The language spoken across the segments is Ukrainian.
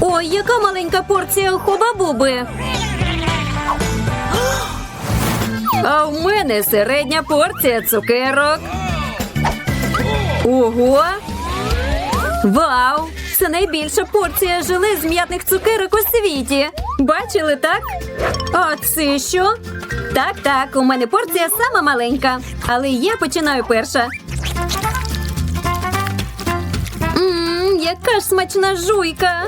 Ой, яка маленька порція хоба-буби. А в мене середня порція цукерок. Ого! Вау! Це найбільша порція желе з м'ятних цукерок у світі. Бачили, так? А це що? Так, так, у мене порція сама маленька, але я починаю перша. Яка ж смачна жуйка.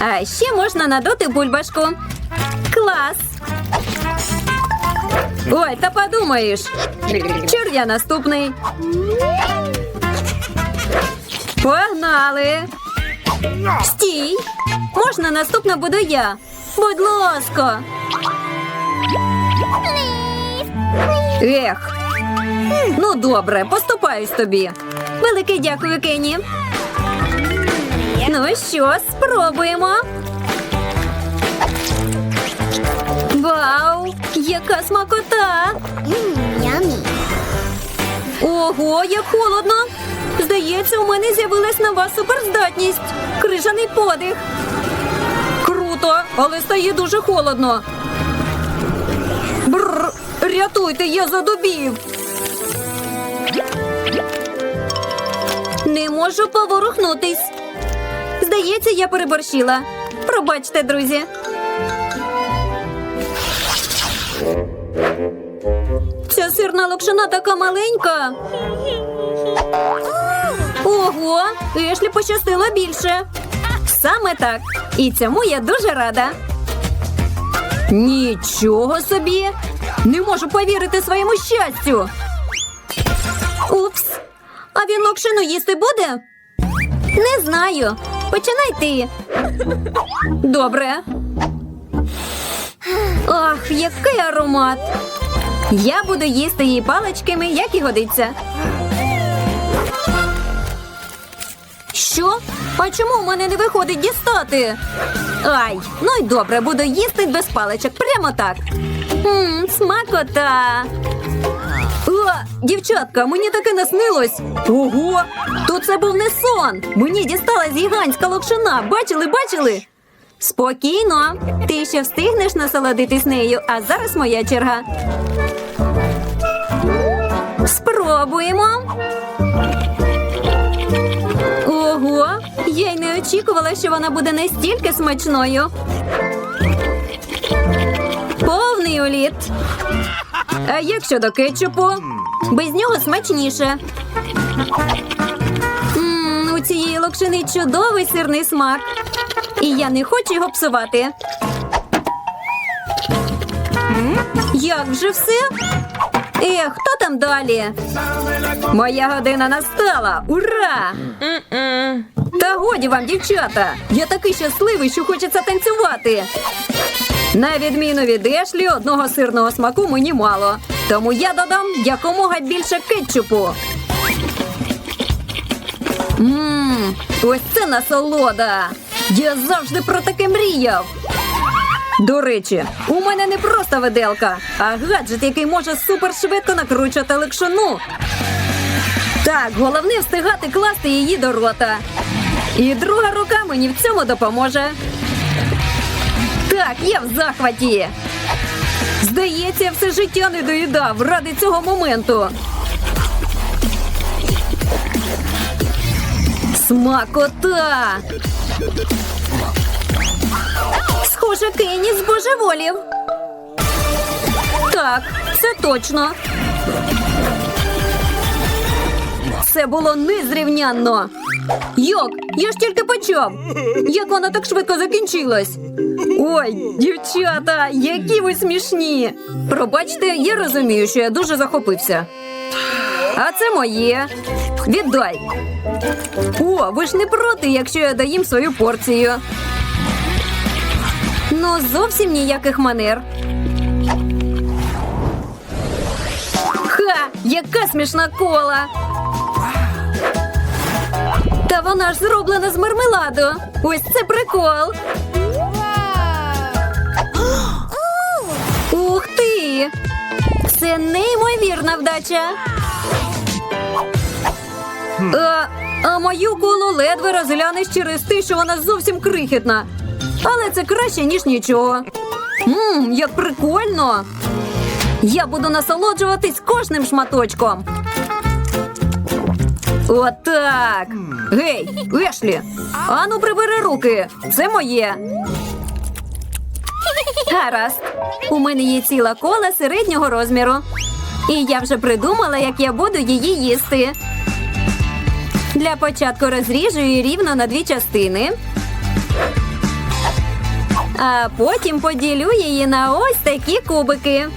А ще можна надути бульбашку. Клас. Ой, та подумаєш. Чур я наступний. Погнали. Стій. Можна наступна буду я. Будь ласка. Ех. Ну, добре, поступаюсь тобі. Велике дякую, Кенні. Ну що, спробуємо. Вау! Яка смакота! Ого, як холодно! Здається, у мене з'явилась нова суперздатність. Крижаний подих. Круто, але стає дуже холодно. Бррр, рятуйте, я задубів. Можу поворухнутись. Здається, я переборщила. Пробачте, друзі. Ця сирна локшина така маленька. Ого, Ешлі пощастило більше. Саме так. І цьому я дуже рада. Нічого собі. Не можу повірити своєму щастю. Упс. Він локшину їсти буде? Не знаю. Починай ти. Добре. Ах, який аромат. Я буду їсти її паличками, як і годиться. Що? А чому в мене не виходить дістати? Ай, ну й добре, буду їсти без паличок, прямо так. Мм, смакота. О, дівчатка, мені таке наснилось. Ого, то це був не сон. Мені дісталась гігантська локшина. Бачили, бачили? Спокійно, ти ще встигнеш насолодитись нею, а зараз моя черга. Спробуємо. Ого, я й не очікувала, що вона буде настільки смачною. Повний уліт. А як щодо кетчупу? Без нього смачніше. М, у цієї локшини чудовий сирний смак. І я не хочу його псувати. Як вже все? Ех, хто там далі? Моя година настала! Ура! Та годі вам, дівчата! Я такий щасливий, що хочеться танцювати. На відміну від Ешлі, одного сирного смаку мені мало. Тому я додам якомога більше кетчупу. Мм, ось це насолода. Я завжди про таке мріяв. До речі, у мене не просто виделка, а гаджет, який може супершвидко накручувати лакшину. Так, головне встигати класти її до рота. І друга рука мені в цьому допоможе. Так, я в захваті. Здається, все життя не доїдав ради цього моменту. Смакота! Схоже, Кенні збожеволів. Так, це точно. Це було незрівнянно. Йок, я ж тільки почав. Як вона так швидко закінчилась? Ой, дівчата, які ви смішні. Пробачте, я розумію, що я дуже захопився. А це моє. Віддай. О, ви ж не проти, якщо я доїм свою порцію. Ну, зовсім ніяких манер. Ха, яка смішна кола. Та вона ж зроблена з мармеладу. Ось це прикол. Це неймовірна вдача. А, А мою колу ледве розглянеш через те, що вона зовсім крихітна. Але це краще, ніж нічого. Ммм, як прикольно! Я буду насолоджуватись кожним шматочком. Отак. Гей, Ешлі, ану прибери руки. Це моє. Гаразд. У мене є ціла кола середнього розміру. І я вже придумала, як я буду її їсти. Для початку розріжу її рівно на дві частини. А потім поділю її на ось такі кубики.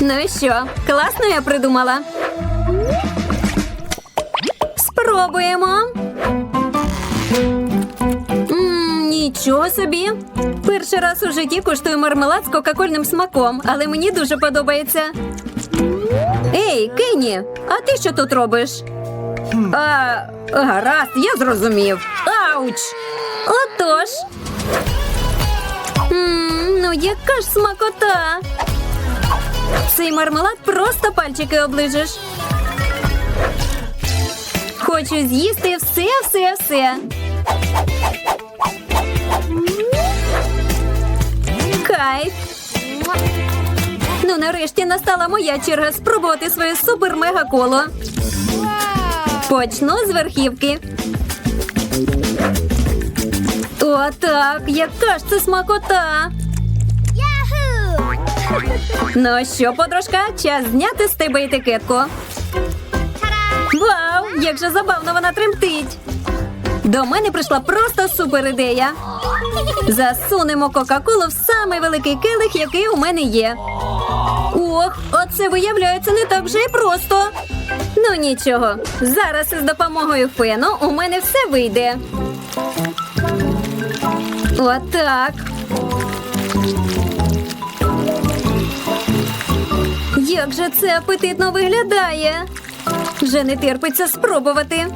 Ну що, класно я придумала. Спробуємо. М, нічого собі. Перший раз у житті куштую мармелад з кока-кольним смаком, але мені дуже подобається. Ей, Кенні, а ти що тут робиш? А, гаразд, я зрозумів. Ауч! Отож. М, ну, яка ж смакота. Цей мармелад просто пальчики оближеш. Хочу з'їсти все, все, все. Нарешті настала моя черга спробувати своє супер-мега коло. Почну з верхівки. О, так, яка ж це смакота. Ну що, подружка, час зняти з тебе етикетку. Вау, як же забавно вона тремтить. До мене прийшла просто супер ідея. Засунемо Кока-Колу в самий великий келих, який у мене є. Ох, оце виявляється не так вже і просто. Ну нічого, зараз із допомогою фену у мене все вийде. Отак. Як же це апетитно виглядає? Вже не терпиться спробувати.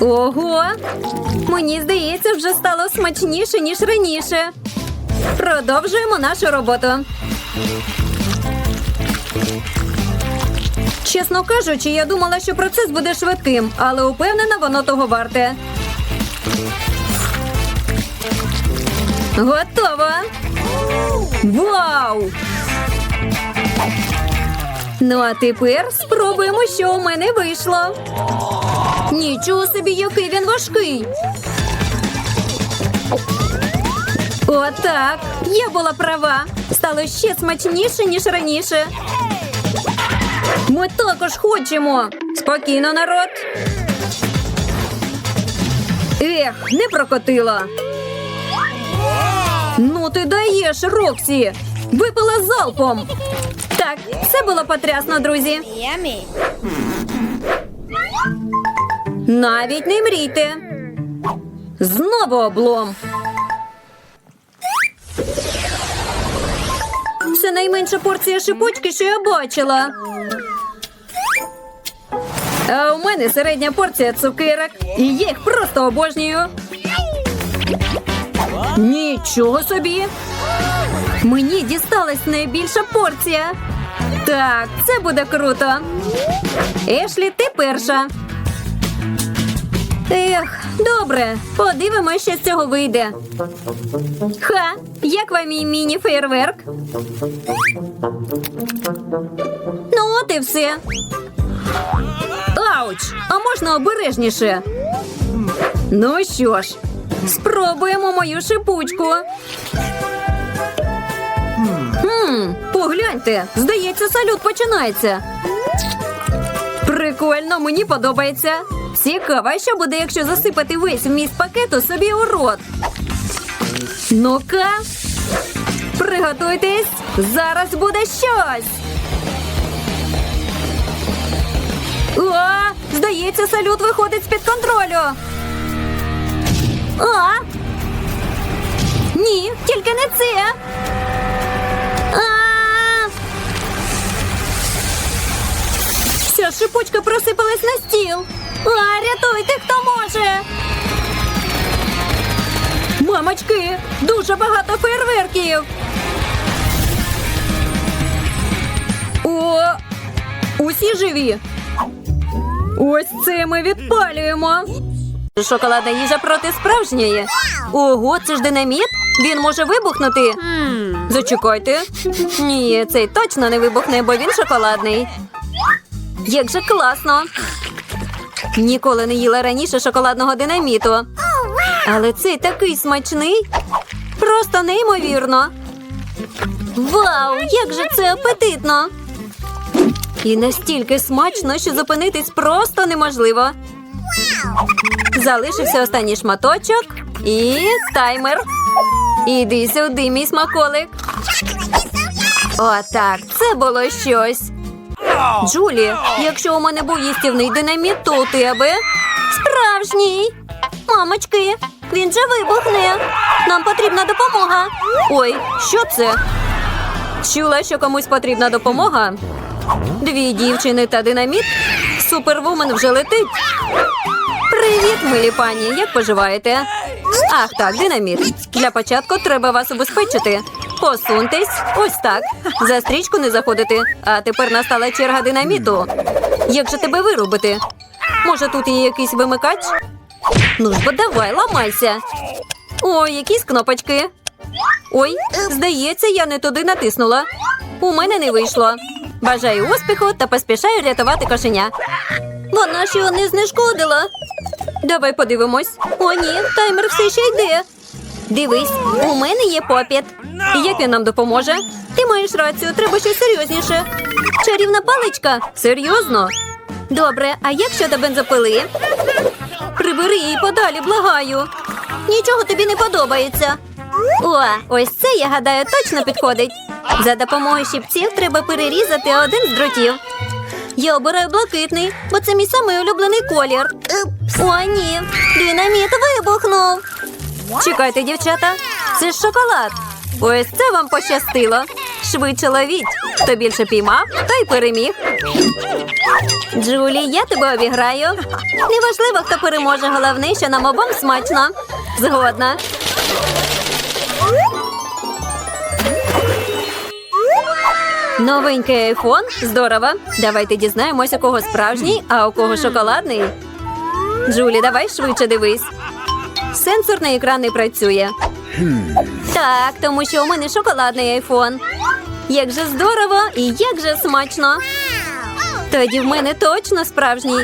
Ого! Мені здається, вже стало смачніше, ніж раніше. Продовжуємо нашу роботу. Чесно кажучи, я думала, що процес буде швидким, але упевнена, воно того варте. Готово! Вау! Ну, а тепер спробуємо, що у мене вийшло. Нічого собі, який він важкий. Отак. Я була права. Стало ще смачніше, ніж раніше. Ми також хочемо. Спокійно, народ. Ех, не прокотила. Ну ти даєш, Роксі. Випила залпом. Так, це було потрясно, друзі. Навіть не мрійте. Знову облом. Це найменша порція шипучки, що я бачила. А у мене середня порція цукерок. І їх просто обожнюю. Нічого собі. Мені дісталась найбільша порція. Так, це буде круто. Ешлі, ти перша. Ех, добре, подивимося, що з цього вийде. Ха, як вам мій міні-фейерверк? Ну, от і все. Ауч! А можна обережніше? Ну що ж, спробуємо мою шипучку. Хм, погляньте, здається, салют починається. Прикольно, мені подобається. Цікаво, що буде, якщо засипати весь вміст пакету собі у рот. Ну-ка, приготуйтесь, зараз буде щось. О, здається, салют виходить з-під контролю. А? Ні, тільки не це. Вся шипучка просипалась на стіл. А, рятуйте, хто може. Мамочки, дуже багато фейерверків. усі живі. Ось це ми відпалюємо. Шоколадна їжа проти справжньої. Ого, це ж динаміт? Він може вибухнути. Зачекайте. Ні, цей точно не вибухне, бо він шоколадний. Як же класно. Ніколи не їла раніше шоколадного динаміту. Але цей такий смачний. Просто неймовірно. Вау, як же це апетитно! І настільки смачно, що зупинитись просто неможливо. Залишився останній шматочок і таймер. Іди сюди, мій смаколик. Отак, це було щось. Джулі, якщо у мене був їстівний динаміт, то у тебе справжній. Мамочки, він же вибухне. Нам потрібна допомога. Ой, що це? Чула, що комусь потрібна допомога. Дві дівчини та динаміт. Супервумен вже летить. Привіт, милі пані. Як поживаєте? Ах, так, динаміт. Для початку треба вас убезпечити. Посуньтесь, ось так. За стрічку не заходити. А тепер настала черга динаміту. Як же тебе вирубити? Може, тут є якийсь вимикач? Ну ж бо давай, ламайся. Ой, якісь кнопочки. Ой, здається, я не туди натиснула. У мене не вийшло. Бажаю успіху та поспішаю рятувати кошеня. Вона ж його не знешкодила. Давай подивимось. О, ні, таймер все ще йде. Дивись, у мене є попіт. Як він нам допоможе? Ти маєш рацію, треба щось серйозніше. Чарівна паличка? Серйозно? Добре, а як щодо бензопили? Прибери її подалі, благаю. Нічого тобі не подобається. О, ось це, я гадаю, точно підходить. За допомогою щипців треба перерізати один з дротів. Я обираю блакитний, бо це мій самий улюблений колір. О, ні, динаміт вибухнув. Чекайте, дівчата, це шоколад. Ось це вам пощастило. Швидше ловіть. Хто більше піймав, той переміг. Джулі, я тебе обіграю. Неважливо, хто переможе, головне, що нам обом смачно. Згодна. Новенький айфон? Здорово. Давайте дізнаємося, у кого справжній, а у кого шоколадний. Джулі, давай швидше дивись. Сенсорний екран не працює. Так, тому що у мене шоколадний айфон. Як же здорово і як же смачно. Тоді в мене точно справжній.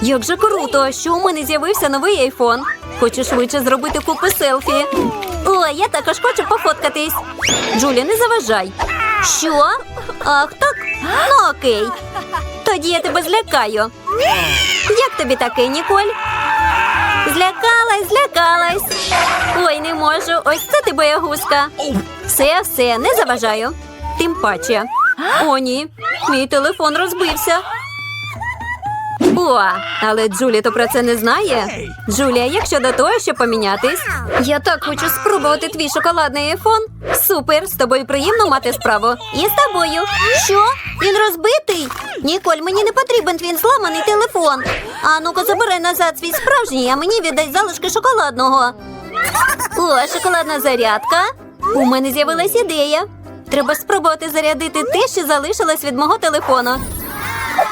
Як же круто, що у мене з'явився новий айфон. Хочу швидше зробити купи селфі. О, я також хочу пофоткатись. Джулі, не заважай. Що? Ах, так? Ну окей. Тоді я тебе злякаю. Як тобі таке, Ніколь? Злякалась, злякалась. Ой, не можу. Ось це ти боягузка. Все, все, не заважаю. Тим паче. О, ні. Мій телефон розбився. О, але Джулі то про це не знає. Джулія, як щодо того, щоб помінятись? Я так хочу спробувати твій шоколадний айфон. Супер, з тобою приємно мати справу. І з тобою. Що? Він розбитий? Ніколь, мені не потрібен твій зламаний телефон. А ну-ка забирай назад свій справжній, а мені віддай залишки шоколадного. О, шоколадна зарядка. У мене з'явилась ідея. Треба спробувати зарядити те, що залишилось від мого телефону.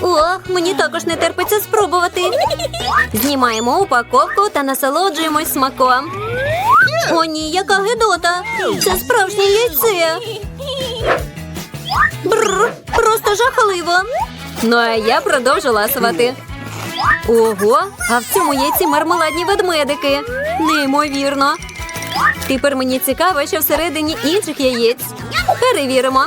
Ох, мені також не терпиться спробувати. Знімаємо упаковку та насолоджуємось смаком. О, ні, яка гидота! Це справжнє яйце. Бррр, просто жахливо. Ну а я продовжу ласувати. Ого, а в цьому яйці мармеладні ведмедики. Неймовірно. Тепер мені цікаво, що всередині інших яєць. Перевіримо.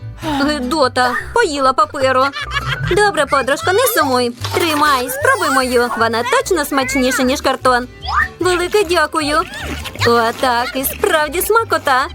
Гидота, поїла паперу. Добре, подружко, не сумуй. Тримай, спробуй мою. Вона точно смачніша, ніж картон. Велике дякую. Отак і справді смакота.